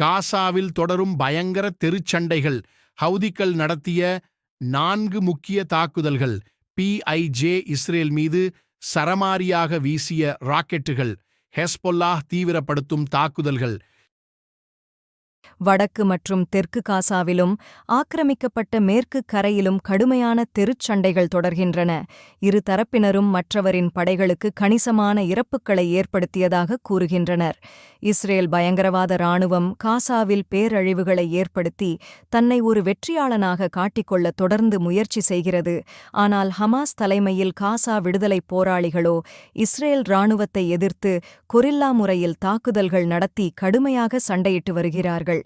காசாவில் தொடரும் பயங்கர தெருச்சண்டைகள் ஹவுதிக்கள் நடத்திய நான்கு முக்கிய தாக்குதல்கள் பிஐஜே இஸ்ரேல் மீது சரமாரியாக வீசிய ராக்கெட்டுகள் ஹெஸ்பொல்லாஹ் தீவிரப்படுத்தும் தாக்குதல்கள் வடக்கு மற்றும் தெற்கு காசாவிலும் ஆக்கிரமிக்கப்பட்ட மேற்கு கரையிலும் கடுமையான தெருச்சண்டைகள் தொடர்கின்றன. இரு தரப்பினரும் மற்றவரின் படைகளுக்கு கணிசமான இறப்புக்களை ஏற்படுத்தியதாக கூறுகின்றனர். இஸ்ரேல் பயங்கரவாத இராணுவம் காசாவில் பேரழிவுகளை ஏற்படுத்தி தன்னை ஒரு வெற்றியாளனாக காட்டிக்கொள்ள தொடர்ந்து முயற்சி செய்கிறது. ஆனால் ஹமாஸ் தலைமையில் காசா விடுதலைப் போராளிகளோ இஸ்ரேல் இராணுவத்தை எதிர்த்து கொரில்லா முறையில் தாக்குதல்கள் நடத்தி கடுமையாக சண்டையிட்டு வருகிறார்கள்.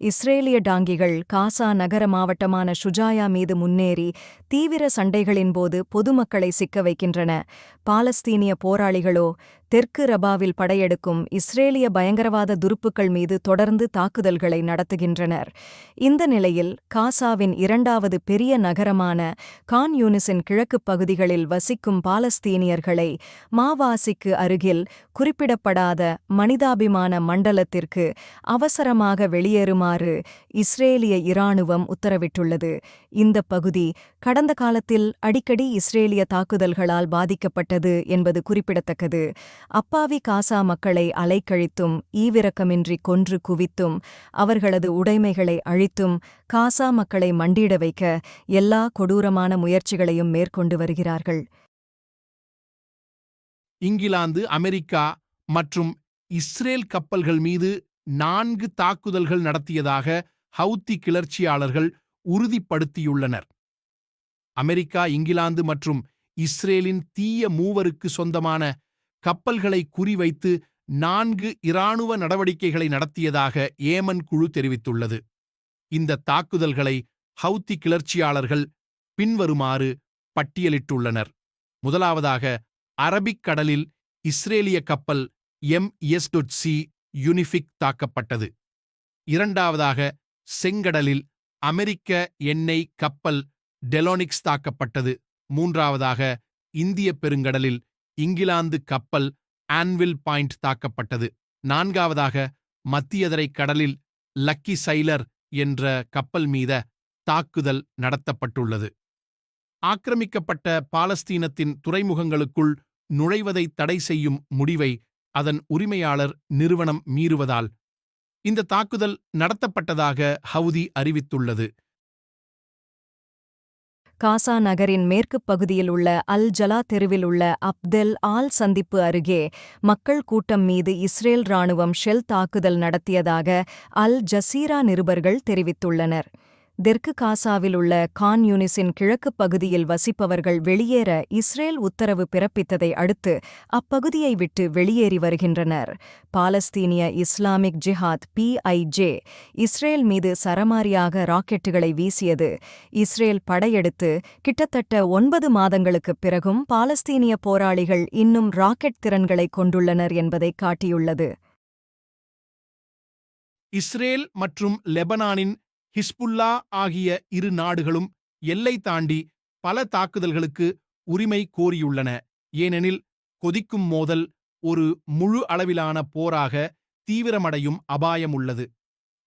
இஸ்ரேலிய டாங்கிகள் காசா நகர மாவட்டமான ஷுஜாயா மீது முன்னேறி தீவிர சண்டைகளின்போது பொதுமக்களை சிக்க வைக்கின்றன. பாலஸ்தீனிய போராளிகளோ தெற்கு ரபாவில் படையெடுக்கும் இஸ்ரேலிய பயங்கரவாத துருப்புக்கள் மீது தொடர்ந்து தாக்குதல்களை நடத்துகின்றனர். இந்த நிலையில் காசாவின் இரண்டாவது பெரிய நகரமான கான் யூனிஸின் கிழக்குப் பகுதிகளில் வசிக்கும் பாலஸ்தீனியர்களை மாவாசிக்கு அருகில் குறிப்பிடப்படாத மனிதாபிமான மண்டலத்திற்கு அவசரமாக வெளியேறுமாறு இஸ்ரேலிய இராணுவம் உத்தரவிட்டுள்ளது. இந்த பகுதி கடந்த காலத்தில் அடிக்கடி இஸ்ரேலிய தாக்குதல்களால் பாதிக்கப்பட்டது என்பது குறிப்பிடத்தக்கது. அப்பாவி காசா மக்களை அலைக்கழித்தும் ஈவிரக்கமின்றி கொன்று குவித்தும் அவர்களது உடைமைகளை அழித்தும் காசா மக்களை மண்டியிட வைக்க எல்லா கொடூரமான முயற்சிகளையும் மேற்கொண்டு வருகிறார்கள். இங்கிலாந்து அமெரிக்கா மற்றும் இஸ்ரேல் கப்பல்கள் மீது நான்கு தாக்குதல்கள் நடத்தியதாக ஹவுத்தி கிளர்ச்சியாளர்கள் உறுதிப்படுத்தியுள்ளனர். அமெரிக்கா இங்கிலாந்து மற்றும் இஸ்ரேலின் தீய மூவருக்கு சொந்தமான கப்பல்களை குறிவைத்து நான்கு இராணுவ நடவடிக்கைகளை நடத்தியதாக ஏமன் குழு தெரிவித்துள்ளது. இந்த தாக்குதல்களை ஹவுத்தி கிளர்ச்சியாளர்கள் பின்வருமாறு பட்டியலிட்டுள்ளனர். முதலாவதாக அரபிக் கடலில் இஸ்ரேலிய கப்பல் எம் எஸ் சி யுனிஃபிக் தாக்கப்பட்டது. இரண்டாவதாக செங்கடலில் அமெரிக்க எண்ணெய் கப்பல் டெலோனிக்ஸ் தாக்கப்பட்டது. மூன்றாவதாக இந்திய பெருங்கடலில் இங்கிலாந்து கப்பல் ஆன்வில் பாயிண்ட் தாக்கப்பட்டது. நான்காவதாக மத்தியதரை கடலில் லக்கி சைலர் என்ற கப்பல் மீத தாக்குதல் நடத்தப்பட்டுள்ளது. ஆக்கிரமிக்கப்பட்ட பாலஸ்தீனத்தின் துறைமுகங்களுக்குள் நுழைவதை தடை செய்யும் முடிவை அதன் உரிமையாளர் நிறுவனம் மீறுவதால் இந்த தாக்குதல் நடத்தப்பட்டதாக ஹவுதி அறிவித்துள்ளது. காசா நகரின் மேற்குப் பகுதியில் உள்ள அல் ஜலா தெருவில் உள்ள அப்தெல் ஆல் சந்திப்பு அருகே மக்கள் கூட்டம் மீது இஸ்ரேல் ராணுவம் ஷெல் தாக்குதல் நடத்தியதாக அல் ஜசீரா நிருபர்கள் தெரிவித்துள்ளனர். தெற்கு காசாவில் உள்ள கான் யூனிஸின் கிழக்குப் பகுதியில் வசிப்பவர்கள் வெளியேற இஸ்ரேல் உத்தரவு பிறப்பித்ததை அடுத்து அப்பகுதியை விட்டு வெளியேறி வருகின்றனர். பாலஸ்தீனிய இஸ்லாமிக் ஜிஹாத் பிஐஜே இஸ்ரேல் மீது சரமாரியாக ராக்கெட்டுகளை வீசியது. இஸ்ரேல் படையெடுத்து கிட்டத்தட்ட ஒன்பது மாதங்களுக்குப் பிறகும் பாலஸ்தீனிய போராளிகள் இன்னும் ராக்கெட் திறன்களை கொண்டுள்ளனர் என்பதை காட்டியுள்ளது. இஸ்ரேல் மற்றும் லெபனானின் ஹிஸ்புல்லா ஆகிய இரு நாடுகளும் எல்லை தாண்டி பல தாக்குதல்களுக்கு உரிமை கோரியுள்ளன. ஏனெனில் கொதிக்கும் மோதல் ஒரு முழு அளவிலான போராக தீவிரமடையும் அபாயம் உள்ளது.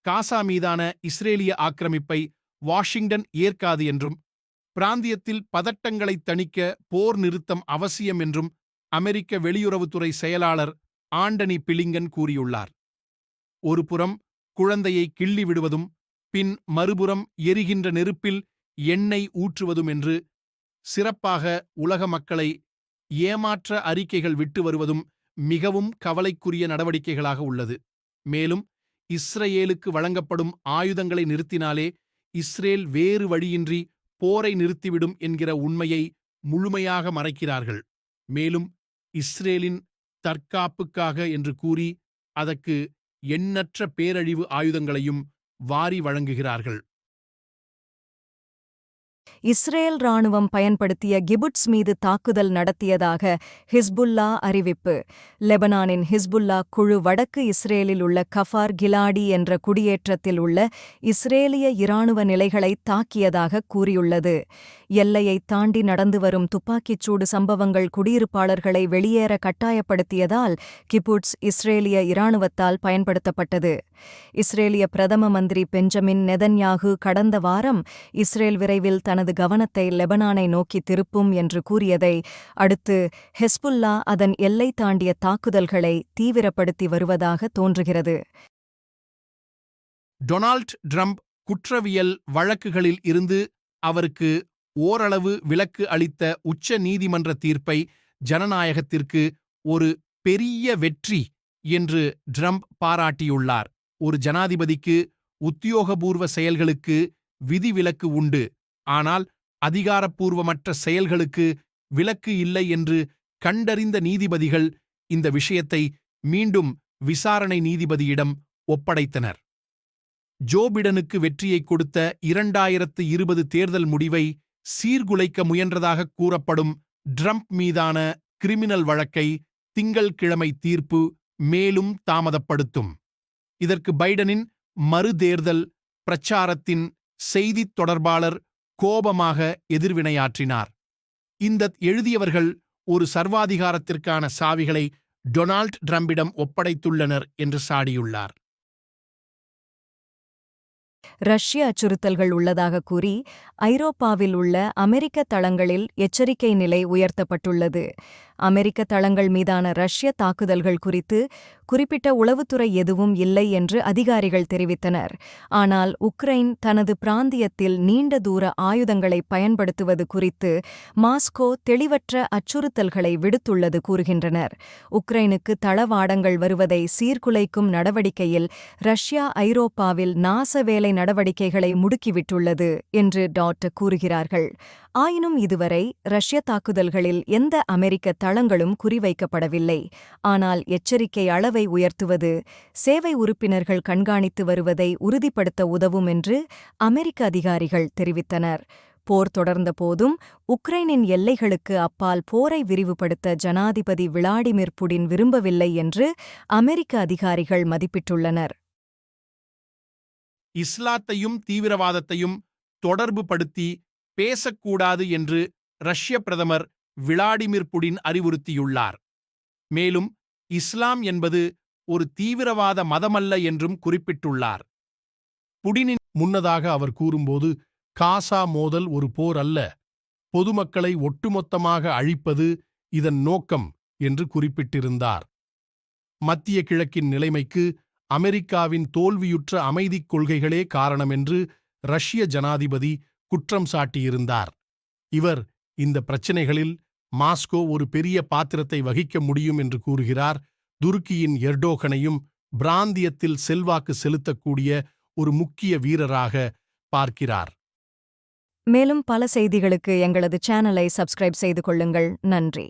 காசா மீதான இஸ்ரேலிய ஆக்கிரமிப்பை வாஷிங்டன் ஏற்காது என்றும் பிராந்தியத்தில் பதட்டங்களை தணிக்க போர் நிறுத்தம் அவசியம் என்றும் அமெரிக்க வெளியுறவுத்துறை செயலாளர் ஆண்டனி பிலிங்கன் கூறியுள்ளார். ஒருபுறம் குழந்தையை கிள்ளி விடுவதும் பின் மறுபுறம் எரிகின்ற நெருப்பில் எண்ணெய் ஊற்றுவதும் என்று சிறப்பாக உலக மக்களை ஏமாற்ற அறிக்கைகள் விட்டு வருவதும் மிகவும் கவலைக்குரிய நடவடிக்கைகளாக உள்ளது. மேலும் இஸ்ரேலுக்கு வழங்கப்படும் ஆயுதங்களை நிறுத்தினாலே இஸ்ரேல் வேறு வழியின்றி போரை நிறுத்திவிடும் என்கிற உண்மையை முழுமையாக மறைக்கிறார்கள். மேலும் இஸ்ரேலின் தற்காப்புக்காக என்று கூறி அதற்கு எண்ணற்ற பேரழிவு ஆயுதங்களையும் வாரி வழங்குகிறார்கள். இஸ்ரேல் ராணுவம் பயன்படுத்திய கிபுட்ஸ் மீது தாக்குதல் நடத்தியதாக ஹிஸ்புல்லா அறிவிப்பு. லெபனானின் ஹிஸ்புல்லா குழு வடக்கு இஸ்ரேலில் உள்ள கஃபார் கிலாடி என்ற குடியேற்றத்தில் உள்ள இஸ்ரேலிய இராணுவ நிலைகளை தாக்கியதாக கூறியுள்ளது. எல்லையைத் தாண்டி நடந்து வரும் துப்பாக்கிச்சூடு சம்பவங்கள் குடியிருப்பாளர்களை வெளியேற கட்டாயப்படுத்தியதால் கிபுட்ஸ் இஸ்ரேலிய இராணுவத்தால் பயன்படுத்தப்பட்டது. இஸ்ரேலிய பிரதம மந்திரி பெஞ்சமின் நெதன்யாகு கடந்த வாரம் இஸ்ரேல் விரைவில் தனது கவனத்தை லெபனானை நோக்கி திருப்பும் என்று கூறியதை அடுத்து ஹெஸ்புல்லா அதன் எல்லை தாண்டிய தாக்குதல்களை தீவிரப்படுத்தி வருவதாக தோன்றுகிறது. டொனால்ட் ட்ரம்ப் குற்றவியல் வழக்குகளில் இருந்து அவருக்கு ஓரளவு விலக்கு அளித்த உச்ச நீதிமன்ற தீர்ப்பை ஜனநாயகத்திற்கு ஒரு பெரிய வெற்றி என்று ட்ரம்ப் பாராட்டியுள்ளார். ஒரு ஜனாதிபதிக்கு உத்தியோகபூர்வ செயல்களுக்கு விதிவிலக்கு உண்டு. ஆனால் அதிகாரப்பூர்வமற்ற செயல்களுக்கு விலக்கு இல்லை என்று கண்டறிந்த நீதிபதிகள் இந்த விஷயத்தை மீண்டும் விசாரணை நீதிபதியிடம் ஒப்படைத்தனர். ஜோ பிடனுக்கு வெற்றியை கொடுத்த இரண்டாயிரத்து இருபது தேர்தல் முடிவை சீர்குலைக்க முயன்றதாக கூறப்படும் ட்ரம்ப் மீதான கிரிமினல் வழக்கை திங்கள்கிழமை தீர்ப்பு மேலும் தாமதப்படுத்தும். இதற்கு பைடனின் மறுதேர்தல் பிரச்சாரத்தின் செய்தித் தொடர்பாளர் கோபமாக எதிர்வினையாற்றினார். இந்த எழுதியவர்கள் ஒரு சர்வாதிகாரத்திற்கான சாவிகளை டொனால்ட் ட்ரம்பிடம் ஒப்படைத்துள்ளனர் என்று சாடியுள்ளார். ரஷ்ய அச்சுறுத்தல்கள் உள்ளதாக கூறி ஐரோப்பாவில் உள்ள அமெரிக்க தளங்களில் எச்சரிக்கை நிலை உயர்த்தப்பட்டுள்ளது. அமெரிக்க தளங்கள் மீதான ரஷ்ய தாக்குதல்கள் குறித்து குறிப்பிட்ட உளவுத்துறை எதுவும் இல்லை என்று அதிகாரிகள் தெரிவித்தனர். ஆனால் உக்ரைன் தனது பிராந்தியத்தில் நீண்ட தூர ஆயுதங்களை பயன்படுத்துவது குறித்து மாஸ்கோ தெளிவற்ற அச்சுறுத்தல்களை விடுத்துள்ளது கூறுகின்றனர். உக்ரைனுக்கு தளவாடங்கள் வருவதை சீர்குலைக்கும் நடவடிக்கையில் ரஷ்யா ஐரோப்பாவில் நாச வேலை நடவடிக்கைகளை முடுக்கிவிட்டுள்ளது என்று டாட் கூறுகிறார்கள். ஆயினும் இதுவரை ரஷ்ய தாக்குதல்களில் எந்த அமெரிக்க தளங்களும் குறிவைக்கப்படவில்லை. ஆனால் எச்சரிக்கை அளவை உயர்த்துவது சேவை உறுப்பினர்கள் கண்காணித்து வருவதை உறுதிப்படுத்த உதவும் என்று அமெரிக்க அதிகாரிகள் தெரிவித்தனர். போர் தொடர்ந்த போதும் உக்ரைனின் எல்லைகளுக்கு அப்பால் போரை விரிவுபடுத்த ஜனாதிபதி விளாடிமிர் புடின் விரும்பவில்லை என்று அமெரிக்க அதிகாரிகள் மதிப்பிட்டுள்ளனர். இஸ்லாத்தையும் தீவிரவாதத்தையும் தொடர்புபடுத்தி பேசக்கூடாது என்று ரஷ்ய பிரதமர் விளாடிமிர் புடின் அறிவுறுத்தியுள்ளார். மேலும் இஸ்லாம் என்பது ஒரு தீவிரவாத மதமல்ல என்றும் குறிப்பிட்டுள்ளார். புடினின் முன்னதாக அவர் கூறும்போது காசா மோதல் ஒரு போர் அல்ல பொதுமக்களை ஒட்டுமொத்தமாக அழிப்பது இதன் நோக்கம் என்று குறிப்பிட்டிருந்தார். மத்திய கிழக்கின் நிலைமைக்கு அமெரிக்காவின் தோல்வியுற்ற அமைதிக் கொள்கைகளே காரணம் என்று ரஷ்ய ஜனாதிபதி குற்றம் சாட்டியிருந்தார். இவர் இந்த பிரச்சினைகளில் மாஸ்கோ ஒரு பெரிய பாத்திரத்தை வகிக்க முடியும் என்று கூறுகிறார். துருக்கியின் எர்டோகனையும் பிராந்தியத்தில் செல்வாக்கு செலுத்தக்கூடிய ஒரு முக்கிய வீரராக பார்க்கிறார். மேலும் பல செய்திகளுக்கு எங்களது சேனலை சப்ஸ்கிரைப் செய்து கொள்ளுங்கள். நன்றி.